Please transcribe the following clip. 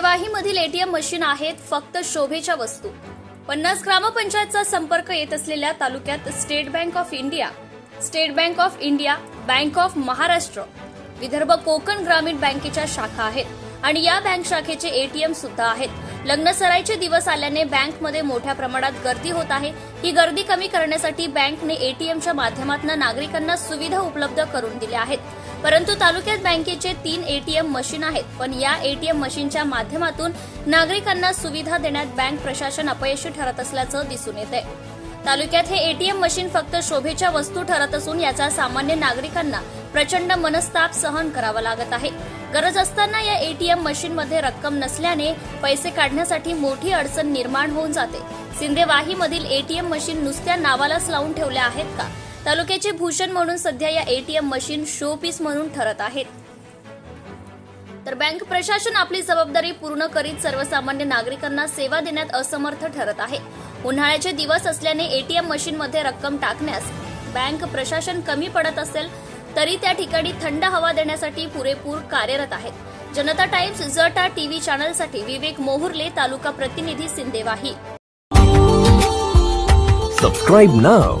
मधील ATM machine आहेत फक्त शोभेच्या वस्तू. पन्नास ग्रामपंचायतचा संपर्क येत असलेल्या तालुक्यात State Bank of India State Bank of India bank of Maharashtra Vidarbha Konkan ग्रामीण बँकेच्या शाखा आहेत आणि या बँक शाखेचे एटीएम सुद्धा आहेत. लग्न सराईचे दिवस आल्याने बँकमध्ये मोठ्या प्रमाणात गर्दी होत आहे. ही गर्दी कमी करण्यासाठी बँकने एटीएमच्या माध्यमातून नागरिकांना सुविधा उपलब्ध करून दिल्या आहेत. परंतु तालुक्यात बँकेचे तीन एटीएम मशीन आहेत. पण या एटीएम मशीनच्या माध्यमातून नागरिकांना सुविधा देण्यात बँक प्रशासन अपयशी ठरत असल्याचं दिसून येत आहे तालुक्यात हे एटीएम मशीन फक्त शोभेच्या वस्तू ठरत असून याचा सामान्य नागरिकांना प्रचंड मनस्ताप सहन करावा लागत आहे. गरज असताना या एटीएम मशीनमध्ये रक्कम नसल्याने पैसे काढण्यासाठी मोठी अडचण निर्माण होऊन जाते. सिंदेवाहीमधील एटीएम मशीन नुसत्या नावालाच लावून ठेवल्या आहेत का? तालुक्याचे भूषण म्हणून सध्या या एटीएम मशीन शो पीस म्हणून ठरत आहेत. तर बँक प्रशासन आपली जबाबदारी पूर्ण करीत सर्वसामान्य नागरिकांना सेवा देण्यात असमर्थ ठरत आहे. उन्हाळ्याचे दिवस असल्याने एटीएम मशीनमध्ये रक्कम टाकण्यास बँक प्रशासन कमी पडत असेल तरी त्या ठिकाणी थंड हवा देण्यासाठी पुरेपूर कार्यरत आहेत जनता टाइम्स जटा टीव्ही चॅनलसाठी विवेक मोहुर्ले तालुका प्रतिनिधी सिंदेवाही. सबस्क्राईब नाव